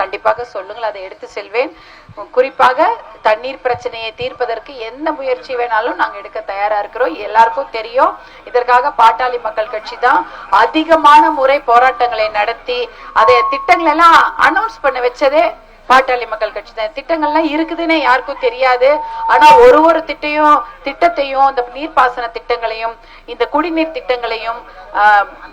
கண்டிப்பாக சொல்லுங்கள் அதை எடுத்து செல்வேன். குறிப்பாக தண்ணீர் பிரச்சனையை தீர்ப்பதற்கு எந்த முயற்சி வேணாலும் நாங்க எடுக்க தயாரா இருக்கிறோம். எல்லாருக்கும் தெரியும் இதற்காக பாட்டாளி மக்கள் கட்சி தான் அதிகமான முறை போராட்டங்களை நடத்தி அதை திட்டங்கள் எல்லாம் அனௌன்ஸ் பண்ண வச்சதே பாட்டாளி மக்கள் கட்சி தான். திட்டங்கள்லாம் இருக்குதுன்னு யாருக்கும் தெரியாது. ஆனா ஒரு ஒரு திட்டையும் திட்டத்தையும் இந்த நீர்ப்பாசன திட்டங்களையும் இந்த குடிநீர் திட்டங்களையும்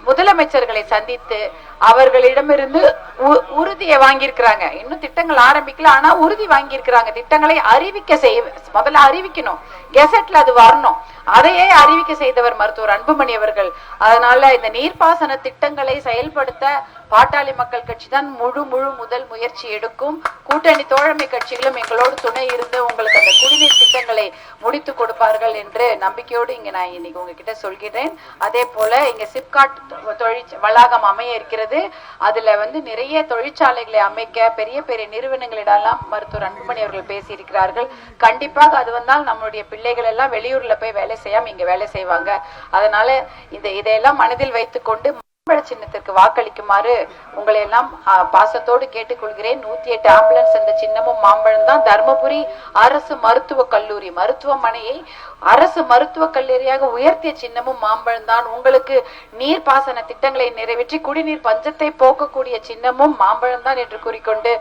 முதலமைச்சர்களை சந்தித்து அவர்களிடமிருந்து உ- உறுதியை வாங்கியிருக்கிறாங்க. இன்னும் திட்டங்கள் ஆரம்பிக்கல ஆனா உறுதி வாங்கியிருக்கிறாங்க. திட்டங்களை அறிவிக்க செய்ய முதல்ல அறிவிக்கணும். கெசட்ல அது வரணும். அதையே அறிவிக்க செய்தவர் மருத்துவர் அன்புமணி அவர்கள். அதனால இந்த நீர்ப்பாசன திட்டங்களை செயல்படுத்த பாட்டாளி மக்கள் கட்சி தான் முழு முழு முதல் முயற்சி எடுக்கும். கூட்டணி தோழமை கட்சிகளும் எங்களோடு துணை இருந்து உங்களுக்கு அந்த குடிநீர் திட்டங்களை முடித்து கொடுப்பார்கள் என்று நம்பிக்கையோடு இங்க நான் இன்னைக்கு உங்ககிட்ட சொல்கிறேன். அதே போல இங்க சிப்காட் தொழிற் வளாகம் அமைய இருக்கிறது. அதுல வந்து நிறைய தொழிற்சாலைகளை அமைக்க பெரிய பெரிய நிறுவனங்களிடெல்லாம் மருத்துவர் அன்புமணி அவர்கள் பேசியிருக்கிறார்கள். கண்டிப்பாக அது வந்தால் நம்மளுடைய பிள்ளைகள் எல்லாம் வெளியூர்ல போய் வேலை செய்யாம இங்க வேலை செய்வாங்க. அதனால இந்த இதையெல்லாம் மனதில் வைத்துக்கொண்டு சின்னத்திற்கு வாக்களிக்குமாறு உங்களை எல்லாம் பாசத்தோடு கேட்டுக்கொள்கிறேன். நூத்தி எட்டு ஆம்புலன்ஸ் அந்த சின்னமும் மாம்பழம் தான். தர்மபுரி அரசு மருத்துவக் கல்லூரி. மருத்துவமனையை அரசு மருத்துவக் கல்லூரியாக உயர்த்திய சின்னமும் மாம்பழம் தான். உங்களுக்கு நீர்ப்பாசன திட்டங்களை நிறைவேற்றி குடிநீர் பஞ்சத்தை போக்கக்கூடிய சின்னமும் மாம்பழம் தான் என்று கூறிக்கொண்டு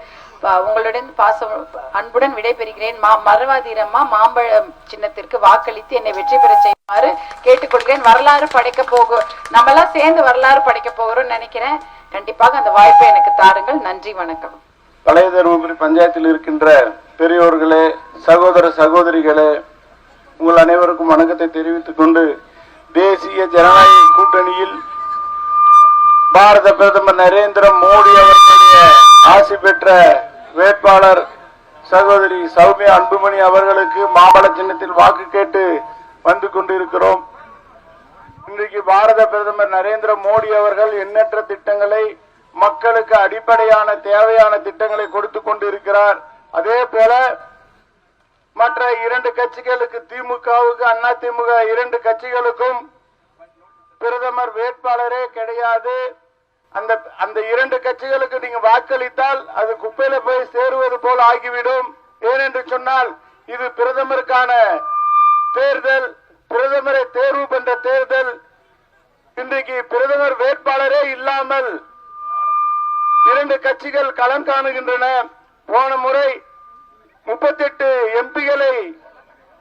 உங்களுடன் பாசம் அன்புடன் விடைபெறுகிறேன். மா மரவாதீரம்மா மாம்பழம் சின்னத்திற்கு வாக்களித்து என்னை வெற்றி பெற செய்யுமாறு கேட்டுக்கொள்கிறேன். வரலாறு படைக்க போக நம்ம எல்லாம் சேர்ந்து வரலாறு படைக்க போகிறோம்னு நினைக்கிறேன். கண்டிப்பாக அந்த வாய்ப்பை எனக்கு தாருங்கள். நன்றி வணக்கம். பழைய தருமபுரி பஞ்சாயத்தில் இருக்கின்ற பெரியோர்களே சகோதர சகோதரிகளே உங்கள் அனைவருக்கும் வணக்கத்தை தெரிவித்துக் கொண்டு தேசிய ஜனநாயக கூட்டணியில் பாரத பிரதமர் நரேந்திர மோடி அவர்களுடைய ஆசி பெற்ற வேட்பாளர் சகோதரி சௌமியா அன்புமணி அவர்களுக்கு மாமல சின்னத்தில் வாக்கு கேட்டு வந்து கொண்டிருக்கிறோம். இன்றைக்கு பாரத பிரதமர் நரேந்திர மோடி அவர்கள் எண்ணற்ற திட்டங்களை மக்களுக்கு அடிப்படையான தேவையான திட்டங்களை கொடுத்து கொண்டிருக்கிறார். அதே போல மற்ற இரண்டு கட்சிகளுக்கு திமுகவுக்கு அண்ணா திமுக இரண்டு கட்சிகளுக்கும் பிரதமர் வேட்பாளரே கிடையாது. அந்த அந்த இரண்டு கட்சிகளுக்கு நீங்க வாக்களித்தால் அது குப்பையில போய் சேருவது போல ஆகிவிடும். ஏனென்று சொன்னால் இது பிரதமருக்கான தேர்தல் பிரதமரை தேர்வு பண்ற தேர்தல். இன்றைக்கு பிரதமர் வேட்பாளரே இல்லாமல் இரண்டு கட்சிகள் களம் காணுகின்றன. போன முறை முப்பத்தி எட்டு எம்பிகளை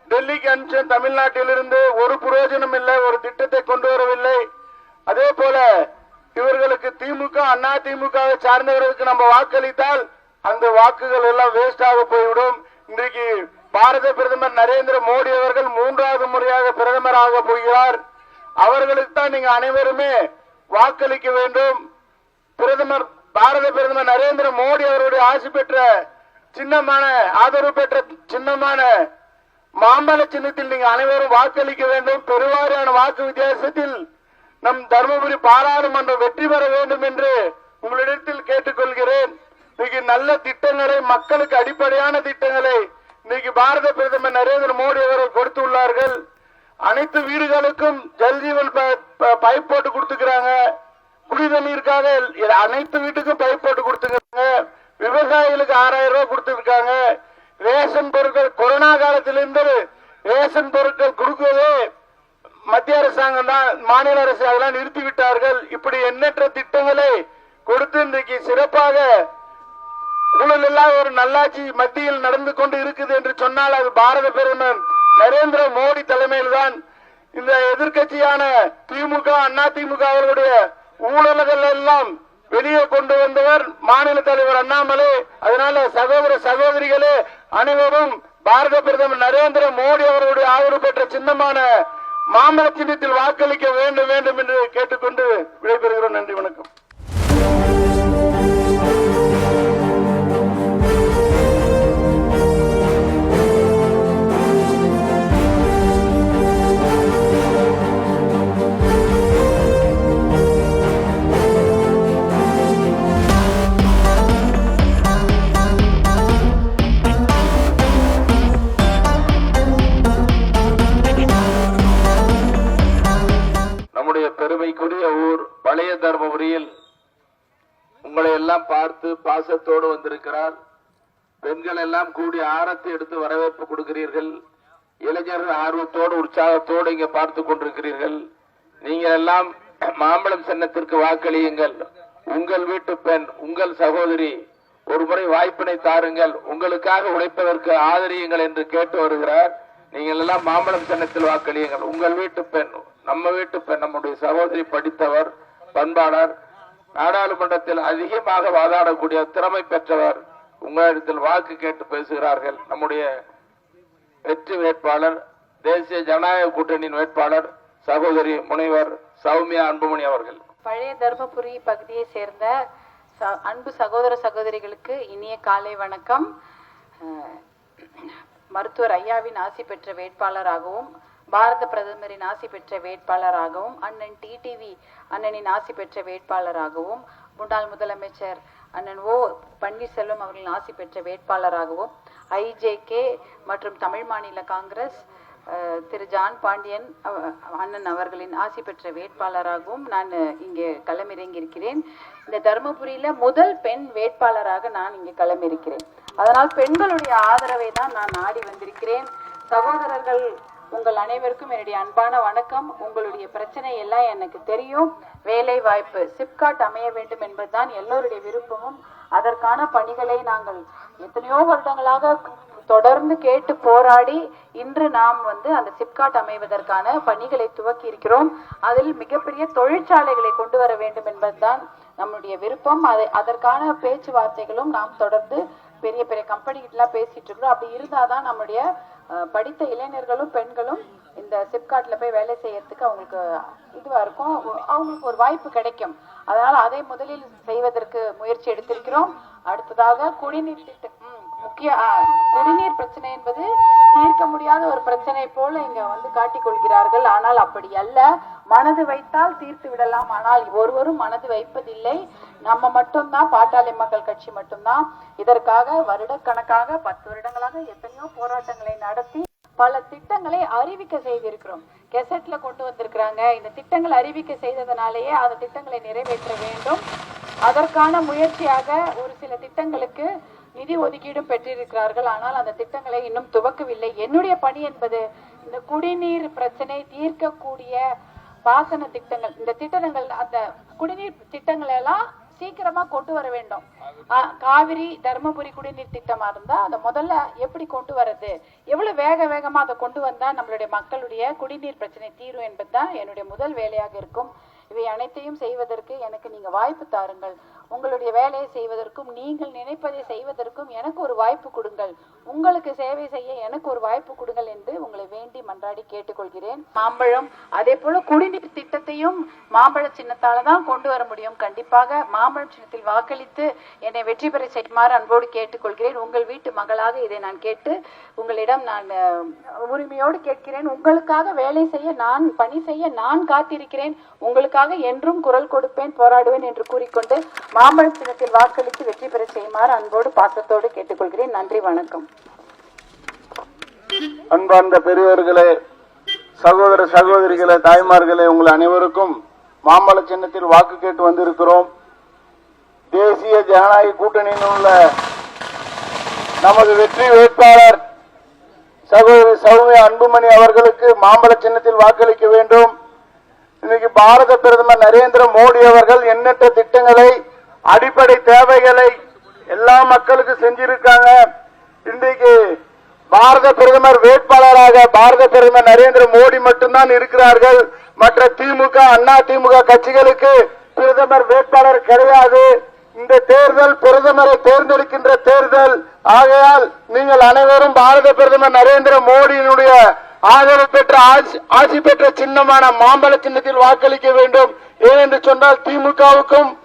டெல்லிக்கு அனுப்பிச்ச தமிழ்நாட்டிலிருந்து ஒரு பிரயோஜனம் இல்லை ஒரு திட்டத்தை கொண்டு வரவில்லை. அதே போல இவர்களுக்கு திமுக அண்ணா திமுகவை சார்ந்தவர்களுக்கு நம்ம வாக்களித்தால் அந்த வாக்குகள் எல்லாம் வேஸ்ட் ஆக போய்விடும். இன்றைக்கு பாரத பிரதமர் நரேந்திர மோடி அவர்கள் மூன்றாவது முறையாக பிரதமராக போகிறார். அவர்களுக்கு தான் நீங்க அனைவருமே வாக்களிக்க வேண்டும். பிரதமர் பாரத பிரதமர் நரேந்திர மோடி அவருடைய ஆசி பெற்ற சின்னமான ஆதரவு பெற்ற சின்னமான மாம்பழ சின்னத்தில் நீங்க அனைவரும் வாக்களிக்க வேண்டும். பெருவாரியான வாக்கு வித்தியாசத்தில் நம் தருமபுரி பாராளுமன்றம் வெற்றி பெற வேண்டும் என்று உங்களிடத்தில் கேட்டுக்கொள்கிறேன். இன்னைக்கு நல்ல திட்டங்களை மக்களுக்கு அடிப்படையான திட்டங்களை இன்னைக்கு பாரத பிரதமர் நரேந்திர மோடி அவர்கள் கொடுத்துள்ளார்கள். அனைத்து வீடுகளுக்கும் ஜல்ஜீவன் ப- பைப் போட்டு கொடுத்துக்கிறாங்க. குடிதண்ணீருக்காக அனைத்து வீட்டுக்கும் பைப் போட்டு கொடுத்துருக்காங்க விவசாயிகளுக்கு ஆறாயிரம் ரூபாய் கொடுத்துருக்காங்க. ரேஷன் பொருட்கள் கொரோனா காலத்திலிருந்து ரேஷன் பொருட்கள் கொடுக்குவதே மத்திய அரசாங்கம் தான் மாநில அரசு அதெல்லாம் நிறுத்திவிட்டார்கள். இப்படி எண்ணற்ற திட்டங்களை கொடுத்து இன்றைக்கு சிறப்பாக ஊழல் இல்லாத ஒரு நல்லாட்சி மத்தியில் நடந்து கொண்டு இருக்குது என்று சொன்னால் அது பாரத பிரதமர் நரேந்திர மோடி தலைமையில் தான் இந்த எதிர்கட்சியான திமுக அண்ணா திமுக அவர்களுடைய ஊழல்கள் எல்லாம் வெளியே கொண்டு வந்தவர் மாநில தலைவர் அண்ணாமலை. அதனால சகோதர சகோதரிகளே அனைவரும் பாரத பிரதமர் நரேந்திர மோடி அவர்களுடைய ஆதரவு பெற்ற சின்னமான மாமல சின்னத்தில் வாக்களிக்க வேண்டும் வேண்டும் என்று கேட்டுக்கொண்டு விடைபெறுகிறோம். நன்றி வணக்கம். உங்களை எல்லாம் பார்த்து பாசத்தோடு வந்திருக்கிறார். பெண்கள் எல்லாம் கூடி ஆரத்தை எடுத்து வரவேற்பு கொடுக்கிறீர்கள். இளைஞர்கள் ஆர்வத்தோடு உற்சாகத்தோடு இங்க பார்த்து கொண்டிருக்கிறீர்கள். நீங்கள் எல்லாம் மாம்பழம் சின்னத்திற்கு வாக்களியுங்கள். உங்கள் வீட்டு பெண் உங்கள் சகோதரி ஒரு முறை வாய்ப்பினை தாருங்கள். உங்களுக்காக உழைப்பதற்கு ஆதரியுங்கள் என்று கேட்டு வருகிறார். நீங்கள் எல்லாம் மாம்பழம் சின்னத்தில் வாக்களியுங்கள். உங்கள் வீட்டு பெண் நம்ம வீட்டு பெண் நம்முடைய சகோதரி படித்தவர் பண்பாளர் நாடாளுமன்றத்தில் அதிகமாக வாதாடக்கூடிய திறமை பெற்றவர் உங்களிடத்தில் வாக்கு கேட்டு பேசுகிறார்கள். நம்முடைய வெற்றி வேட்பாளர் தேசிய ஜனநாயக கூட்டணியின் வேட்பாளர் சகோதரி முனைவர் சௌமியா அன்புமணி அவர்கள். பழைய தர்மபுரி பகுதியை சேர்ந்த ச- அன்பு சகோதர சகோதரிகளுக்கு இனிய காலை வணக்கம். அஹ், மருத்துவர் ஐயாவின் ஆசி பெற்ற வேட்பாளராகவும் பாரத பிரதமரின் ஆசி பெற்ற வேட்பாளராகவும் அண்ணன் டிடிவி அண்ணனின் ஆசி பெற்ற வேட்பாளராகவும் முன்னாள் முதலமைச்சர் அண்ணன் ஓ பன்னீர்செல்வம் அவர்களின் ஆசி பெற்ற வேட்பாளராகவும் ஐஜேகே மற்றும் தமிழ் மாநில காங்கிரஸ் திரு ஜான் பாண்டியன் அண்ணன் அவர்களின் ஆசி பெற்ற வேட்பாளராகவும் நான் இங்கே களமிறங்கி இருக்கிறேன் இந்த தருமபுரியில முதல் பெண் வேட்பாளராக நான் இங்கே களமிருக்கிறேன் அதனால் பெண்களுடைய ஆதரவை தான் நான் நாடி வந்திருக்கிறேன். சகோதரர்கள் உங்கள் அனைவருக்கும் என்னுடைய அன்பான வணக்கம். உங்களுடைய பிரச்சனை எல்லாம் எனக்கு தெரியும். வேலை வாய்ப்பு சிப்காட் அமைய வேண்டும் என்பதுதான் எல்லோருடைய விருப்பமும். அதற்கான பணிகளை நாங்கள் எத்தனையோ வருடங்களாக தொடர்ந்து கேட்டு போராடி இன்று நாம் வந்து அந்த சிப்காட் அமைவதற்கான பணிகளை துவக்கி இருக்கிறோம். அதில் மிகப்பெரிய தொழிற்சாலைகளை கொண்டு வர வேண்டும் என்பதுதான் நம்முடைய விருப்பம். அதை அதற்கான பேச்சுவார்த்தைகளும் நாம் தொடர்ந்து பெரிய பெரிய கம்பெனிகிட்டலாம் பேசிட்டு இருக்கிறோம் அப்படி இருந்தாதான் நம்முடைய படித்த இளைஞர்களும் பெண்களும் இந்த சிப்காட்ல போய் வேலை செய்யறதுக்கு அவங்களுக்கு இதுவா இருக்கும். அவங்களுக்கு ஒரு வாய்ப்பு கிடைக்கும். அதனால அதை முதலில் செய்வதற்கு முயற்சி எடுத்திருக்கிறோம். அடுத்ததாக குடிநீர் திட்டம் முக்கிய குடிநீர் பிரச்சனை என்பது தீர்க்க முடியாத ஒரு பிரச்சனை போல இங்க வந்து காட்டிக் கொள்கிறார்கள். ஆனால் அப்படி அல்ல. மனது வைத்தால் தீர்த்து விடலாம். ஆனால் ஒருவரும் மனது வைப்பதில்லை. நம்ம மட்டும்தான் பாட்டாளி மக்கள் கட்சி மட்டும்தான். இதற்காக வருடக்கணக்காக பத்து வருடங்களாக எத்தனையோ போராட்டங்களை நடத்தி பல திட்டங்களை அறிவிக்க செய்திருக்கிறோம். கெசட்ல கொண்டு வந்திருக்கிறாங்க. இந்த திட்டங்கள் அறிவிக்க செய்ததனாலேயே அந்த திட்டங்களை நிறைவேற்ற வேண்டும். அதற்கான முயற்சியாக ஒரு சில திட்டங்களுக்கு நிதி ஒதுக்கீடும் பெற்றிருக்கிறார்கள். ஆனால் அந்த திட்டங்களை இன்னும் துவக்கவில்லை. என்னுடைய பணி என்பது இந்த குடிநீர் பிரச்சனை தீர்க்கக்கூடிய பாசன திட்டங்கள். இந்த திட்டங்கள் அந்த குடிநீர் திட்டங்களை எல்லாம் சீக்கிரமா கொண்டு வர வேண்டும். காவிரி தர்மபுரி குடிநீர் திட்டமா இருந்தா அதை முதல்ல எப்படி கொண்டு வர்றது? எவ்வளவு வேக வேகமா அதை கொண்டு வந்தா நம்மளுடைய மக்களுடைய குடிநீர் பிரச்சனை தீரும் என்பதுதான் என்னுடைய முதல் வேலையாக இருக்கும். இவை அனைத்தையும் செய்வதற்கு எனக்கு நீங்க வாய்ப்பு தாருங்கள். உங்களுடைய வேலையை செய்வதற்கும் நீங்கள் நினைப்பதை செய்வதற்கும் எனக்கு ஒரு வாய்ப்பு கொடுங்கள். உங்களுக்கு சேவை செய்ய எனக்கு ஒரு வாய்ப்பு கொடுங்கள் என்று உங்களை வேண்டி மன்றாடி கேட்டுக்கொள்கிறேன். மாம்பழம் அதே போல குடிநீர் திட்டத்தையும் மாம்பழ சின்னத்தால தான் கொண்டு வர முடியும். கண்டிப்பாக மாம்பழம் சின்னத்தில் வாக்களித்து என்னை வெற்றி பெற செய்யுமாறு அன்போடு கேட்டுக்கொள்கிறேன். உங்கள் வீட்டு மகளாக இதை நான் கேட்டு உங்களிடம் நான் உரிமையோடு கேட்கிறேன். உங்களுக்காக வேலை செய்ய நான் பணி செய்ய நான் காத்திருக்கிறேன். உங்களுக்கு உங்களுக்காக என்றும் குரல் கொடுப்பேன் போராடுவேன் என்று கூறிக்கொண்டு மாம்பழம் சின்னத்தில் வாக்களித்து வெற்றி பெற செய்யுமாறு அன்போடு பாசத்தோடு கேட்டுக்கொள்கிறேன். நன்றி வணக்கம். அன்பார்ந்த பெரியவர்களே சகோதர சகோதரிகளே தாய்மார்களே உங்கள் அனைவருக்கும் மாம்பழ சின்னத்தில் வாக்கு கேட்டு வந்திருக்கிறோம். தேசிய ஜனநாயக கூட்டணியில் உள்ள நமது வெற்றி வேட்பாளர் சகோதரி சௌமியா அன்புமணி அவர்களுக்கு மாம்பழ சின்னத்தில் வாக்களிக்க வேண்டும். இன்னைக்கு பாரத பிரதமர் நரேந்திர மோடி அவர்கள் எண்ணற்ற திட்டங்களை அடிப்படை தேவைகளை எல்லா மக்களுக்கு செஞ்சிருக்காங்க. இன்றைக்கு பாரத பிரதமர் வேட்பாளராக பாரத பிரதமர் நரேந்திர மோடி மட்டும்தான் இருக்கிறார்கள். மற்ற திமுக அண்ணா திமுக கட்சிகளுக்கு பிரதமர் வேட்பாளர் கிடையாது. இந்த தேர்தல் பிரதமரை தேர்ந்தெடுக்கின்ற தேர்தல். ஆகையால் நீங்கள் அனைவரும் பாரத பிரதமர் நரேந்திர மோடியினுடைய ஆதரவு பெற்ற ஆட்சி- பெற்ற சின்னமான மாம்பழ சின்னத்தில் வாக்களிக்க வேண்டும். ஏனென்று சொன்னால் திமுகவுக்கும்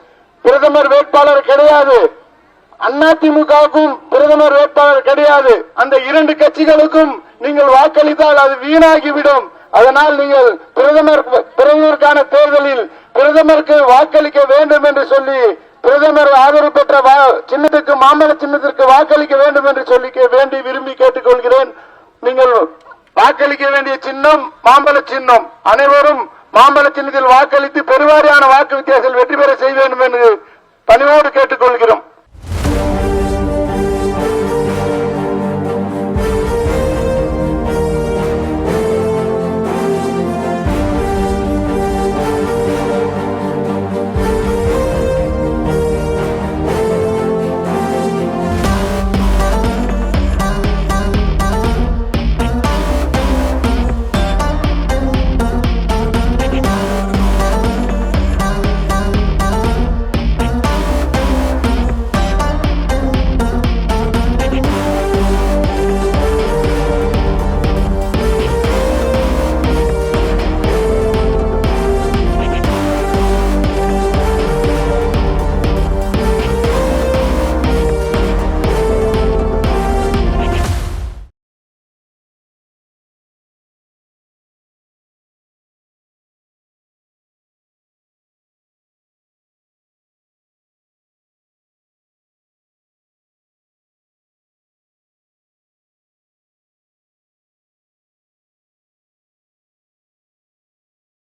பிரதமர் வேட்பாளர் கிடையாது. அண்ணா திமுகவுக்கும் பிரதமர் வேட்பாளர் கிடையாது. அந்த இரண்டு கட்சிகளுக்கும் நீங்கள் வாக்களித்தால் அது வீணாகிவிடும். அதனால் நீங்கள் பிரதமர் பிரதமருக்கான தேர்தலில் பிரதமருக்கு வாக்களிக்க வேண்டும் என்று சொல்லி பிரதமர் ஆதரவு பெற்ற வா- சின்னத்துக்கு மாம்பழ சின்னத்திற்கு வாக்களிக்க வேண்டும் என்று சொல்லி வேண்டி விரும்பி கேட்டுக்கொள்கிறேன். நீங்கள் வாக்களிக்க வேண்டிய சின்னம் மாம்பழ சின்னம். அனைவரும் மாம்பழ சின்னத்தில் வாக்களித்து பெருவாரியான வாக்கு வித்தியாசத்தில் வெற்றி பெற செய்ய வேண்டும் என்று பணிவோடு கேட்டுக்கொள்கிறோம். நன்றி